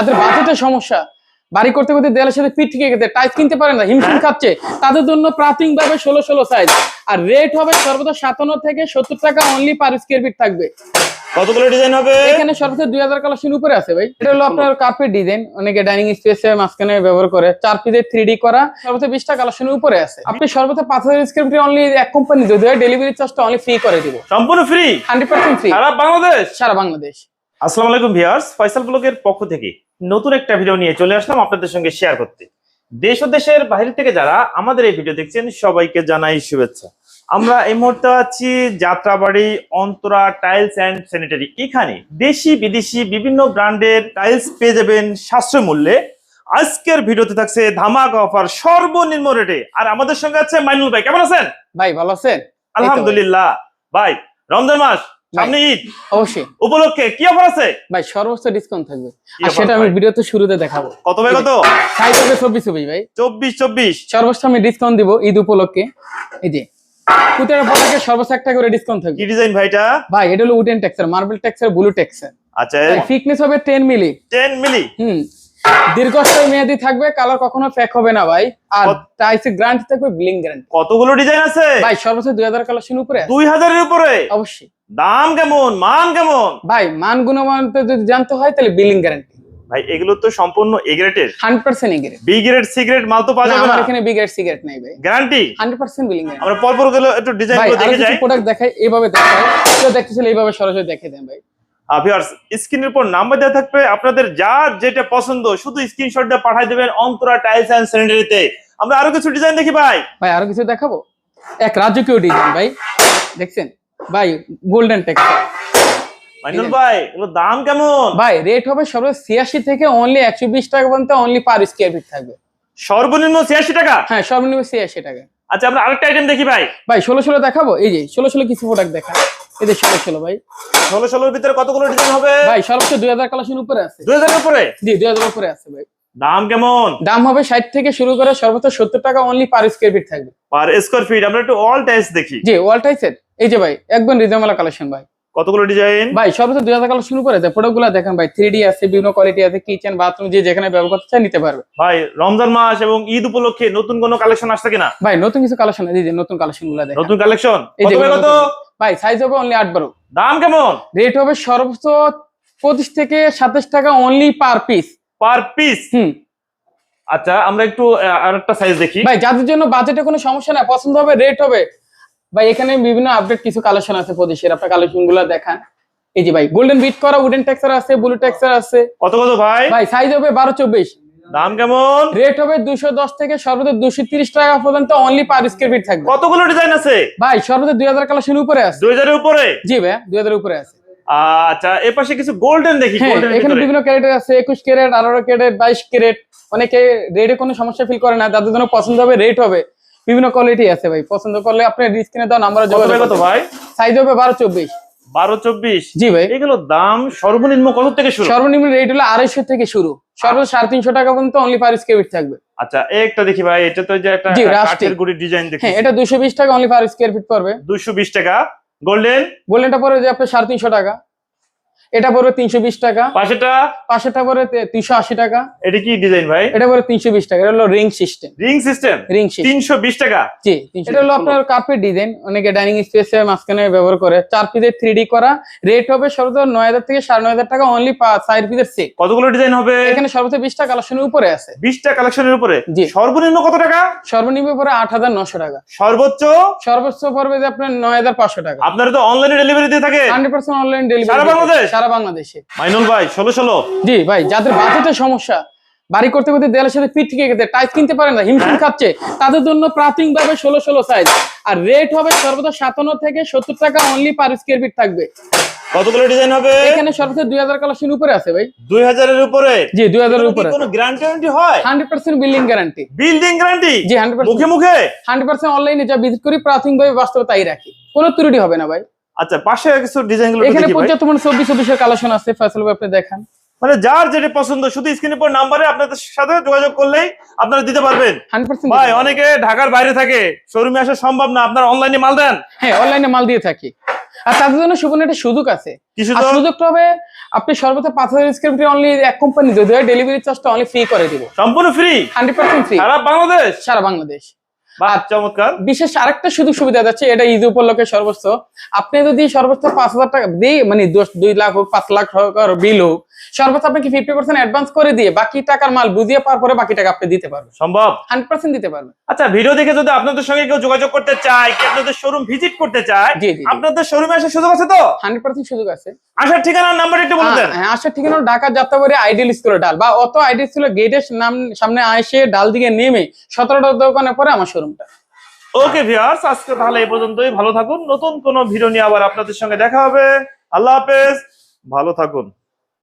যাদের বাজেটের সমস্যা। বাড়ি করতে করতে দেয়ালের সাথে পিঠ থেকে গেছে টাইস কিনতে পারে না হিমশিম খাচ্ছে। তাদের জন্য প্রাথমিকভাবে ষোলো ষোলো সাইজ আর রেট হবে সর্বোচ্চ সাতান্ন থেকে সত্তর টাকা অনলি পার স্কোয়ার ফিট থাকবে। কতগুলো ডিজাইন হবে? এখানে সর্বোচ্চ দুই হাজার কালেকশন উপরে আছে ভাই। এটা হলো আপনার কার্পেট ডিজাইন অনেকে ডাইনিং স্পেসে মাঝখানে ব্যবহার করে। চার পিসের থ্রি ডি করা। সর্বোচ্চ বিশটা কালেকশনের উপরে আছে। আপনি সর্বোচ্চ পাঁচ হাজার স্কোয়ার ফিট অনলি এক কোম্পানি যদি ডেলিভারি চার্জটা অনলি ফ্রি করে দিব। সম্পূর্ণ ফ্রি হান্ড্রেড পার্সেন্ট ফ্রি সারা বাংলাদেশ? সারা বাংলাদেশ। আসসালামু আলাইকুম ভিউয়ার্স ফয়সাল ব্লগের পক্ষ থেকে নতুন একটা ভিডিও নিয়ে চলে আসলাম আপনাদের সঙ্গে শেয়ার করতে। দেশ ও দেশের বাইরে থেকে যারা আমাদের এই ভিডিও দেখছেন সবাইকে জানাই শুভেচ্ছা। আমরা এই মুহূর্তে আছি Jatrabari Antara tiles and sanitary এখানে দেশি বিদেশি বিভিন্ন ব্র্যান্ডের টাইলস পেয়ে যাবেন সাশ্রয় মূল্যে। আজকের ভিডিওতে থাকছে ধামাকা অফার সর্বনিম্ন রেটে আর আমাদের সঙ্গে আছে মাইনুল ভাই কেমন আছেন? ভাই ভালো আছেন? আলহামদুলিল্লাহ। ভাই রমজান মাস সামনে ঈদ। অবশ্যই। উপলক্ষে কি অফার আছে? ভাই সর্বোচ্চ ডিসকাউন্ট থাকবে। আর সেটা আমি? ভিডিওতে শুরুতে দেখাবো। কত ভাই কত? সাইজ হবে চব্বিশ চব্বিশ ভাই। চব্বিশ চব্বিশ। সর্বোচ্চ আমি ডিসকাউন্ট দিব ঈদ উপলক্ষে। এই যে কুতের পটাকে সর্বোচ্চ একটা করে ডিসকাউন্ট থাকবে। কি ডিজাইন ভাইটা ভাই এটা হলো wooden texture marble texture blue texture আচ্ছা ফিটনেস হবে ten milli ten milli hmm. দীর্ঘস্থায়ী মেয়াদি থাকবে কালার কখনো ফেক হবে না ভাই। আর টাইসে গ্যারান্টি থাকবে ব্লিং গ্যারান্টি কতগুলো ডিজাইন আছে? ভাই সর্বোচ্চ দুই হাজার কালেকশন উপরে আছে। দুই হাজারের উপরে? অবশ্যই। দাম কেমন? মান কেমন? ভাই মান গুণমান যদি জানতে হয় তাহলে বিলিং গ্যারান্টি ভাই এগুলো তো সম্পূর্ণ এ গ্রেডের হান্ড্রেড পার্সেন্ট এগিয়ে বি গ্রেড সি গ্রেড মাল তো পাওয়া যাবে না। এখানে বিগেট সিগারেট নাই ভাই। Guarantee hundred percent billing guarantee আমরা পরপর গেলে একটু ডিজাইনগুলো দেখে যাই। প্রোডাক্ট দেখাই এইভাবে দেখাই। কেউ দেখতেছিল এইভাবে সরাসরি দেখে দেন ভাই। ভিউয়ার্স স্ক্রিনের উপর নাম্বার দেওয়া থাকবে। আপনাদের যার যেটা পছন্দ শুধু স্ক্রিনশট দিয়ে পাঠিয়ে দেবেন অন্তরা টাইলস এন্ড স্যানিটারিতে আমরা আরও কিছু ডিজাইন দেখি ভাই। ভাই আরও কিছু দেখাবো? এক রাজকীয় ডিজাইন ভাই। দেখছেন? ভাই গোল্ডেন টেক্সচার মাইনুল ভাই এগুলো দাম কেমন? ভাই রেট হবে সর্বোচ্চ ছিয়াশি থেকে অনলি একশো বিশ টাকা পর্যন্ত অনলি পার স্কোয়ার ফিট থাকবে। সর্বনিম্ন ছিয়াশি টাকা? হ্যাঁ সর্বনিম্ন ছিয়াশি টাকা। আচ্ছা আমরা আরেকটা আইটেম দেখি ভাই। ভাই ষোলো ষোলো দেখাবো? এই যে ষোলো ষোলো কিছু প্রোডাক্ট দেখা। এই যে ষোলো ষোলো ভাই। ষোলো ষোলোর ভিতরে কতগুলো ডিজাইন হবে? ভাই সর্বোচ্চ দুই হাজার কালেকশন উপরে আছে। দুই হাজারের উপরে? জি দুই হাজার উপরে আছে ভাই। দাম কেমন? দাম হবে ষাট থেকে শুরু করে সর্বোচ্চ সত্তর টাকা অনলি পার স্কোয়ার ফিট থাকবে। পার স্কোয়ার ফিট আমরা একটু অল টাইলস দেখি। জি ওয়াল টাইসের এই যে ভাই একদম রিজনেবল কালেকশন ভাই। কতগুলো ডিজাইন ভাই সর্বোচ্চ দুই হাজার কালেকশন উপরে আছে প্রোডাক্টগুলো দেখেন ভাই থ্রি ডি আছে বিভিন্ন কোয়ালিটি আছে কিচেন বাথরুম যে যেখানে ব্যবহার করতে চায় নিতে পারবে। ভাই রমজান মাস এবং ঈদ উপলক্ষে নতুন কোনো কালেকশন আসছে কিনা? ভাই নতুন কিছু কালেকশন এই যে নতুন কালেকশনগুলো দেখেন। নতুন কালেকশন কত ভাই সাইজ হবে অনলি আট বারো। দাম কেমন? রেট হবে সর্বোচ্চ পঁচিশ থেকে সাতাশ টাকা only per piece per piece হুম। আচ্ছা আমরা একটু আরেকটা সাইজ দেখি। ভাই যাদের জন্য বাজেটে কোনো সমস্যা না পছন্দ হবে রেট হবে। ভাই এখানে বিভিন্ন আপডেট কিছু কালেকশন আছে পঁচিশের আপনার কালেকশনগুলো দেখান। এই যে ভাই গোল্ডেন বিট করা উডেন টেক্সচার আছে ব্লু টেক্সচার আছে। কত কত ভাই? ভাই সাইজ হবে বারো চব্বিশ। দাম কেমন? রেট হবে দুশো দশ থেকে সর্বোচ্চ দুশো তিরিশ টাকা পর্যন্ত অনলি পার স্কোয়ার ফিট থাকবে। কতগুলো ডিজাইন আছে? ভাই সর্বোচ্চ দুই হাজার কালেকশন উপরে আছে। দুই হাজারের উপরে? জি ভাই দুই হাজার উপরে আছে। আচ্ছা এর পাশে কিছু গোল্ডেন দেখি হ্যাঁ গোল্ডেন এখানে বিভিন্ন ক্যারেটের আছে একুশ ক্যারেট আঠারো ক্যারেট বাইশ ক্যারেট অনেকে রেটে কোনো সমস্যা ফিল করে না যাদের জন্য পছন্দ হবে রেট হবে। বিভিন্ন কোয়ালিটি আছে ভাই পছন্দ করলে আপনি স্ক্রিনে দেওয়া নাম্বার ভাই কত ভাই? সাইজ হবে বারো চব্বিশ। বারো চব্বিশ? জি ভাই। এগুলো দাম সর্বনিম্ন কত থেকে শুরু? সর্বনিম্ন রেট হলো আড়াইশো থেকে শুরু। সর্বোচ্চ সাড়ে তিনশো টাকা পর্যন্ত অনলি পার স্কোয়ার ফিট থাকবে। আচ্ছা একটা দেখি ভাই এটা তো যে একটা ডিজাইন দেখি। হ্যাঁ এটা দুশো বিশ টাকা অনলি পার স্কোয়ার ফিট পড়বে। দুশো বিশ টাকা। গোল্ডেন গোল্ডেনটা পরে যে আপনার সাড়ে তিনশো টাকা। এটা পড়বে তিনশো বিশ টাকা। পাশেটা পাশেরটা পড়বে তিনশো আশি টাকা। এটা কি ডিজাইন ভাই? এটা পড়বে তিনশো বিশ টাকা এটা হলো ring system. Ring system? Ring system. তিনশো বিশ টাকা? জি এটা হলো আপনার কার্পেট ডিজাইন অনেকে ডাইনিং স্পেসে মাঝখানে ব্যবহার করে। চার পিসের থ্রি ডি করা রেট হবে সর্বোচ্চ নয় হাজার থেকে সাড়ে নয় হাজার টাকা অনলি চার পিসের সেট কতগুলো ডিজাইন হবে? এখানে সর্বোচ্চ বিশটা কালেকশনের উপরে আছে। বিশটা কালেকশনের উপরে? জি। সর্বনিম্ন কত টাকা? সর্বনিম্ন পরে আট হাজার নশো টাকা। সর্বোচ্চ? সর্বোচ্চ পড়বে যে আপনার নয় হাজার পাঁচশো টাকা। আপনারা তো অনলাইনে ডেলিভারি দিয়ে থাকে। হান্ড্রেড পার্সেন্ট অনলাইন সারা ডেলিভারি বাংলাদেশ? সারা বাংলাদেশে। মাইনুল ভাই ষোলো ষোলো। জি ভাই যাদের বাজেটের সমস্যা বাড়ি করতে করতে দেয়ালের সাথে পিঠ থেকে গেছে টাইস কিনতে পারে না হিমশিম খাচ্ছে তাদের জন্য প্রাথমিকভাবে ষোলো ষোলো সাইজ আর রেট হবে সর্বদা সাতান্ন থেকে সত্তর টাকা অনলি পার স্কোয়ার ফিট থাকবে। কতগুলো ডিজাইন হবে? এখানে সর্বোচ্চ দুই হাজার কালেকশন উপরে আছে ভাই। দুই হাজারের উপরে? জি দুই হাজারের উপরে। কোনো গ্যারান্টি হয়? Hundred percent building guarantee building guarantee জি হান্ড্রেড মুখে মুখে? হান্ড্রেড পার্সেন্ট অনলাইনে যা ভিজিট করি প্রাথমিকভাবে বাস্তবে তাই রাখি। কোনো ত্রুটি হবে না ভাই। আচ্ছা পাশে কিছু ডিজাইনগুলো এখানে দেখি ভাই। পর্যাপ্ত মানে চব্বিশ চব্বিশের কালেকশন আছে ফেসল আপনি দেখান। মানে যার যেটা পছন্দ শুধু স্ক্রিনের পর নাম্বারে আপনাদের সাথে যোগাযোগ করলেই আপনারা দিতে পারবেন। ভাই অনেকে ঢাকার বাইরে থাকে শোরুমে আসা সম্ভব না আপনারা অনলাইনে মাল দেন। হ্যাঁ অনলাইনে মাল দিয়ে থাকি। আর তাদের জন্য সুবর্ণ একটা সুযোগ আছে। সুযোগটা হবে আপনি সর্বোচ্চ পাঁচ হাজার স্কোয়ার ফিট অনলি এক কোম্পানি যদি ডেলিভারি চার্জটা অনলি ফ্রি করে দিব। সম্পূর্ণ ফ্রি হান্ড্রেড পার্সেন্ট ফ্রি সারা বাংলাদেশ? সারা বাংলাদেশ। বাহ চমৎকার। বিশেষ আরেকটা সুযোগ সুবিধা যাচ্ছে, এটা ঈদ উপলক্ষে সর্বোচ্চ। আপনি যদি সর্বোচ্চ পাঁচ হাজার টাকা দিয়ে মানে দুই লাখ হোক, পাঁচ লাখ টাকার বিল হোক সর্বোচ্চ আপনাকে ফিফটি পার্সেন্ট অ্যাডভান্স করে দিয়ে বাকি টাকার মাল বুঝিয়ে পাওয়ার পরে বাকি টাকা আপনি দিতে পারবেন। সম্ভব? হান্ড্রেড পার্সেন্ট দিতে পারবেন। আচ্ছা ভিডিও দেখে যদি আপনাদের সঙ্গে কেউ যোগাযোগ করতে চায় কি আপনাদের শোরুম ভিজিট করতে চায় আপনাদের শোরুমে আসার সুযোগ আছে তো? হান্ড্রেড পার্সেন্ট সুযোগ আছে। আসার ঠিকানা নাম্বার একটু বলে দেন। হ্যাঁ আসার ঠিকানা ঢাকা যাত্রাবাড়ি আইডিয়াল স্কুলের ডাল বা অত আইডিয়াল স্কুলের গেটের নাম সামনে এসে ডাল দিকে নেমে সতেরোটা দোকানের পরে আমার শোরুমটা ওকে ভিউয়ার্স আজকে তাহলে এই পর্যন্তই। ভালো থাকুন। নতুন কোন ভিডিও নিয়ে আবার আপনাদের সঙ্গে দেখা হবে। আল্লাহ হাফেজ। ভালো থাকুন।